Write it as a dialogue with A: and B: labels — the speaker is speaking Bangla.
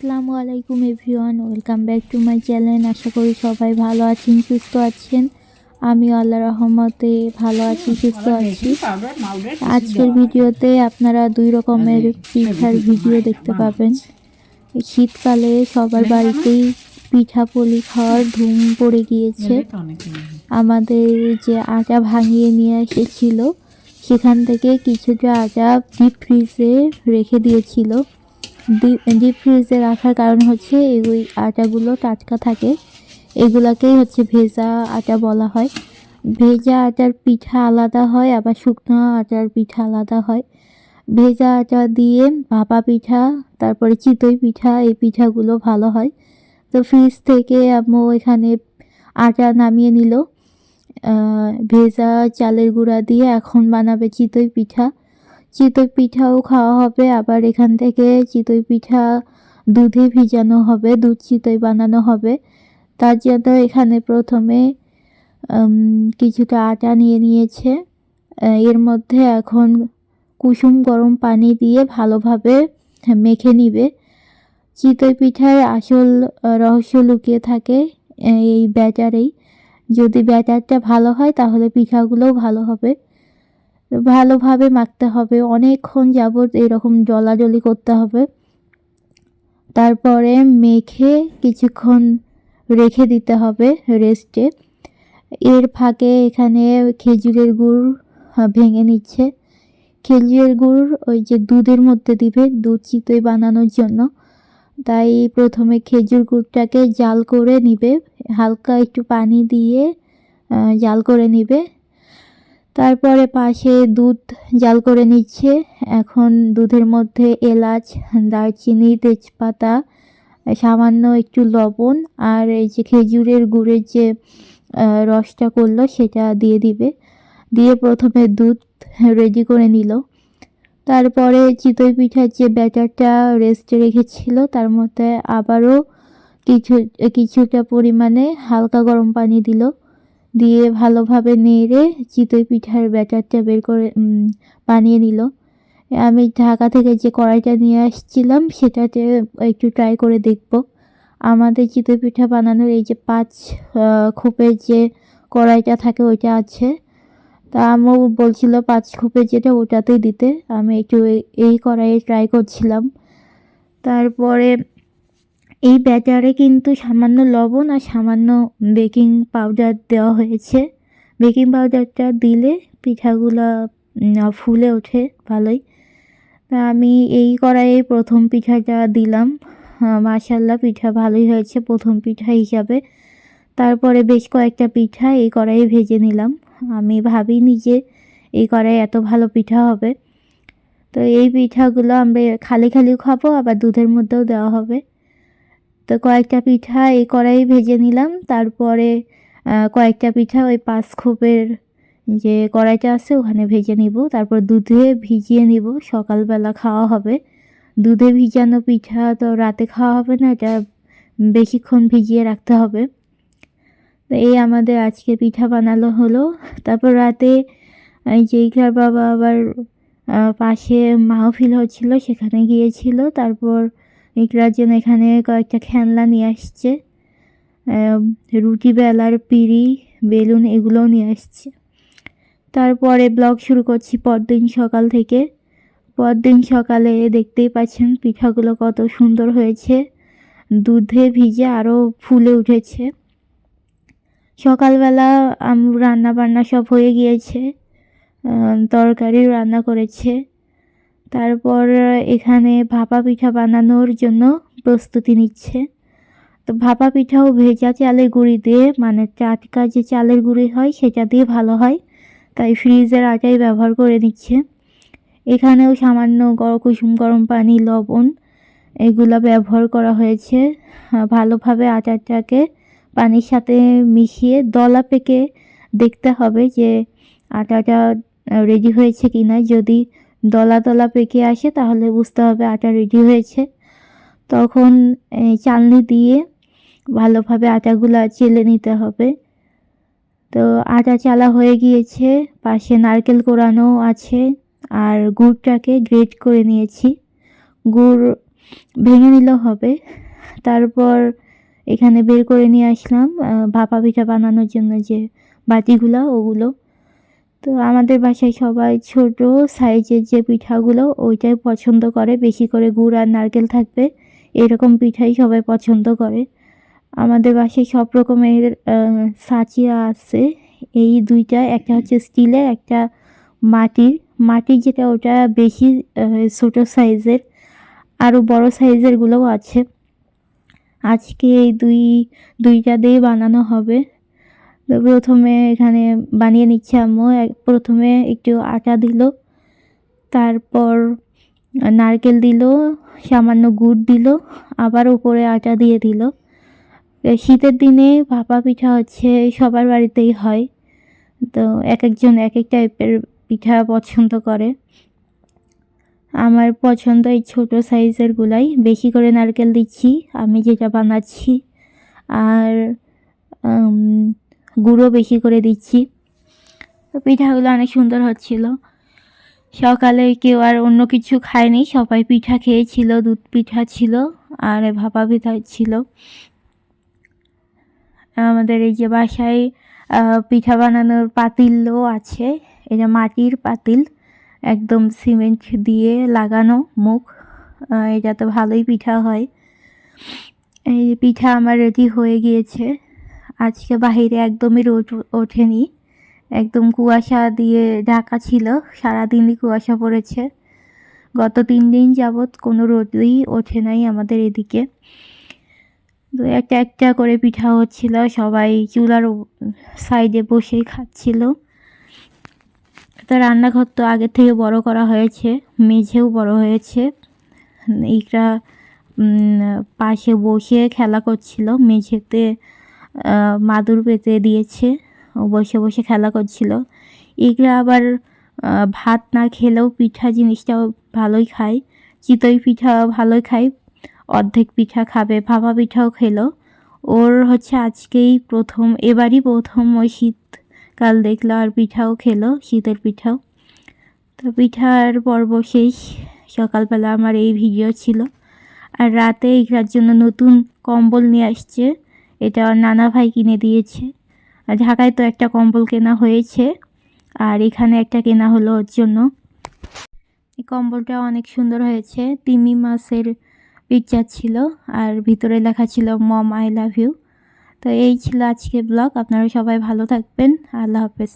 A: আসসালামু আলাইকুম everyone, welcome back to my channel. আশা করি সবাই ভালো আছেন, সুস্থ আছেন। আমি আল্লাহ রহমতে ভালো আছি, সুস্থ আছি। আজকের ভিডিওতে আপনারা দুই রকমের পিঠার ভিডিও দেখতে পাবেন। শীতকালে সবার বাড়িতেই পিঠা পুলি খাওয়ার ধুম পড়ে গিয়েছে। আমাদের যে আটা ভাঙিয়ে নিয়ে এসেছিল, সেখান থেকে কিছুটা আটা ডিপ ফ্রিজে রেখে দিয়েছিল। ডিপ ফ্রিজে রাখার কারণ হচ্ছে এই আটাগুলো টাটকা থাকে। এগুলাকেই হচ্ছে ভেজা আটা বলা হয়। ভেজা আটার পিঠা আলাদা হয়, আবার শুকনো আটার পিঠা আলাদা হয়। ভেজা আটা দিয়ে ভাপা পিঠা, তারপরে চিতই পিঠা, এই পিঠাগুলো ভালো হয়। তো ফ্রিজ থেকে আম্মু এখানে আটা নামিয়ে নিল। ভেজা চালের গুঁড়া দিয়ে এখন বানাবে চিতই পিঠা। চিতই পিঠাও খাওয়া হবে, আবার এখান থেকে চিতই পিঠা দুধে ভিজানো হবে, দুধ চিতই বানানো হবে। তার জন্য এখানে প্রথমে কিছুটা আটা নিয়ে নিয়েছে। এর মধ্যে এখন কুসুম গরম পানি দিয়ে ভালোভাবে মেখে নিবে। চিতই পিঠার আসল রহস্য লুকিয়ে থাকে এই ব্যাটারেই। যদি ব্যাটারটা ভালো হয়, তাহলে পিঠাগুলোও ভালো হবে। ভালোভাবে মাখতে হবে। অনেকক্ষণ যাবত এরকম জলাজলি করতে হবে। তারপরে মেখে কিছুক্ষণ রেখে দিতে হবে রেস্টে। এর ফাঁকে এখানে খেজুরের গুড় ভেঙে নিচ্ছে। খেজুরের গুড় ওই যে দুধের মধ্যে দিবে, দুধ চিতই বানানোর জন্য। তাই প্রথমে খেজুর গুড়টাকে জাল করে নিবে, হালকা একটু পানি দিয়ে জাল করে নিবে। তারপরে পাশে দুধ জাল করে নিচ্ছে। এখন দুধের মধ্যে এলাচ, দারচিনি, তেজপাতা, সামান্য একটু লবণ আর এই যে খেজুরের গুড়ের যে রসটা করল সেটা দিয়ে দিবে। দিয়ে প্রথমে দুধ রেডি করে নিল। তারপরে চিতই পিঠার যে ব্যাটারটা রেস্টে রেখেছিল, তার মধ্যে আবারও কিছু, কিছুটা পরিমাণে হালকা গরম পানি দিল। দিয়ে ভালোভাবে নেড়ে চিতই পিঠার ব্যাটারটা বের করে বানিয়ে নিল। আমি ঢাকা থেকে যে কড়াইটা নিয়ে আসছিলাম সেটাতে একটু ট্রাই করে দেখব। আমাদের চিতই পিঠা বানানোর এই যে পাঁচ খোপের যে কড়াইটা থাকে ওইটা আছে। তা আম্মু বলছিল পাঁচ খোপের যেটা ওটাতেই দিতে। আমি একটু এই কড়াইয়ে ট্রাই করছিলাম। তারপরে এই ব্যাটারে কিন্তু সামান্য লবণ আর সামান্য বেকিং পাউডার দেওয়া হয়েছে। বেকিং পাউডারটা দিলে পিঠাগুলো ফুলে ওঠে ভালোই। আমি এই কড়াইয়ে প্রথম পিঠাটা দিলাম। মাশাল্লাহ পিঠা ভালোই হয়েছে প্রথম পিঠা হিসাবে। তারপরে বেশ কয়েকটা পিঠা এই কড়াইয়ে ভেজে নিলাম। আমি ভাবিনি যে এই কড়াইয়ে এত ভালো পিঠা হবে। তো এই পিঠাগুলো আমরা খালি খালিও খাব, আবার দুধের মধ্যেও দেওয়া হবে। তো কয়েকটা পিঠা এই কড়াই ভেজে নিলাম। তারপরে কয়েকটা পিঠা ওই পাঁচ খোপের যে কড়াইটা আছে ওখানে ভেজে নিব। তারপর দুধে ভিজিয়ে নিব। সকালবেলা খাওয়া হবে। দুধে ভিজানো পিঠা তো রাতে খাওয়া হবে না, এটা বেশিক্ষণ ভিজিয়ে রাখতে হবে। তো এই আমাদের আজকে পিঠা বানালো হলো। তারপর রাতে এই যে বাবা আবার পাশে মাহফিল হচ্ছিল, সেখানে গিয়েছিল। তারপর ইকরার জন্য এখানে কয়েকটা খেলনা নিয়ে আসছে রুটি, বেলার পিড়ি, বেলুন এগুলোও নিয়ে আসছে। তারপরে ব্লগ শুরু করছি পরদিন সকাল থেকে। পরদিন সকালে দেখতেই পাচ্ছেন পিঠাগুলো কত সুন্দর হয়েছে, দুধে ভিজে আরও ফুলে উঠেছে। সকালবেলা রান্না বান্না সব হয়ে গিয়েছে তরকারি রান্না করেছে। তারপর, এখানে ভাপা পিঠা বানানোর জন্য প্রস্তুতি নিচ্ছে। তো ভাপা পিঠাও ভেজা চালের গুঁড়ি দিয়ে মানে টাটকা যে চালের গুঁড়ি হয়, সেটা দিয়ে ভালো হয়। তাই ফ্রিজের আটাই ব্যবহার করে নিচ্ছে। এখানেও সামান্য কুসুম গরম পানি, লবণ, এগুলো ব্যবহার করা হয়েছে। ভালোভাবে আটাটাকে পানির সাথে মিশিয়ে দলা পেকে দেখতে হবে যে আটাটা রেডি হয়েছে কি না যদি দলা দলা পেকে আসে, তাহলে বুঝতে হবে আটা রেডি হয়েছে। তখন চালনি দিয়ে ভালোভাবে আটাগুলো চেলে নিতে হবে। তো আটা চালা হয়ে গিয়েছে, পাশে নারকেল কোরানো আছে, আর গুড়টাকে গ্রেট করে নিয়েছি। গুড় ভেঙে নিলেও হবে। তারপর এখানে বের করে নিয়ে আসলাম ভাপা পিঠা বানানোর জন্য যে বাটিগুলো, ওগুলো। তো আমাদের বাসায় সবাই ছোট সাইজের যে পিঠাগুলো, ওইটাই পছন্দ করে। বেশি করে গুড় আর নারকেল থাকবে, এরকম পিঠাই সবাই পছন্দ করে। আমাদের বাসায় সব রকমের সাঁচিয়া আছে। এই দুইটা, একটা হচ্ছে স্টিলের, একটা মাটির। মাটির যেটা, ওটা বেশি ছোট সাইজের আরও বড় সাইজেরগুলোও আছে। আজকে এই দুই, দুইটা দিয়ে বানানো হবে। প্রথমে এখানে বানিয়ে নিচ্ছে আম্মু। প্রথমে একটু আটা দিল, তারপর নারকেল দিল, সামান্য গুড় দিল, আবার উপরে আটা দিয়ে দিল। শীতের দিনে ভাপা পিঠা হচ্ছে সবার বাড়িতেই হয়, তো এক একজন এক এক টাইপের পিঠা পছন্দ করে। আমার পছন্দ এই ছোটো সাইজের গুলাই, বেশি করে নারকেল দিচ্ছি, আমি যেটা বানাচ্ছি। আর গুঁড়ো বেশি করে দিচ্ছি। তো পিঠাগুলো অনেক সুন্দর হচ্ছিল। সকালে কেউ আর অন্য কিছু খায়নি সবাই পিঠা খেয়েছিল দুধ পিঠা ছিল আর ভাপা পিঠা ছিল। আমাদের এই যে বাসায় পিঠা বানানোর পাতিলও আছে এটা মাটির পাতিল একদম সিমেন্ট দিয়ে লাগানো মুখ আহ, এটাতে ভালোই পিঠা হয়। এই পিঠা আমার রেডি হয়ে গিয়েছে। আজকে বাইরে একদমই রোদ ওঠেনি। একদম কুয়াশা দিয়ে ঢাকা ছিল, সারাদিনই কুয়াশা পড়েছে। গত তিন দিন যাবৎ কোনো রোদই ওঠে নাই আমাদের এদিকে। তো একটা একটা করে পিঠা হচ্ছিল, সবাই চুলার সাইডে বসেই খাচ্ছিল। তো রান্নাঘর তো আগের থেকে বড় করা হয়েছে, মেঝেও বড় হয়েছে। এইটা পাশে বসে খেলা করছিল, মেঝেতে মাদুর পেতে দিয়েছে। ও বসে বসে খেলা করছিল। এগুলো আবার ভাত না খেলেও পিঠা জিনিসটাও ভালোই খায়। চিতই পিঠা ভালোই খায়। অর্ধেক পিঠা খাবে, ভাপা পিঠাও খেলো। ওর হচ্ছে আজকেই প্রথম, এবারই প্রথম ওই শীতকাল দেখল আর পিঠাও খেলো, শীতের পিঠাও। তো পিঠার পর্ব শেষ। সকালবেলা আমার এই ভিডিও ছিল। আর রাতে ইকরার জন্য নতুন কম্বল নিয়ে আসছে। এটা নানা ভাই কিনে দিয়েছে। আর ঢাকায় তো একটা কম্বল কেনা হয়েছে। আর এখানে একটা কেনা হলো ওর জন্য। এই কম্বলটা অনেক সুন্দর হয়েছে। তিমি মাসের পিকচার ছিল। আর ভিতরে লেখা ছিল, মম আই লাভ ইউ তো এই ছিল আজকে ব্লগ আপনারা সবাই ভালো থাকবেন। আল্লাহ হাফেজ।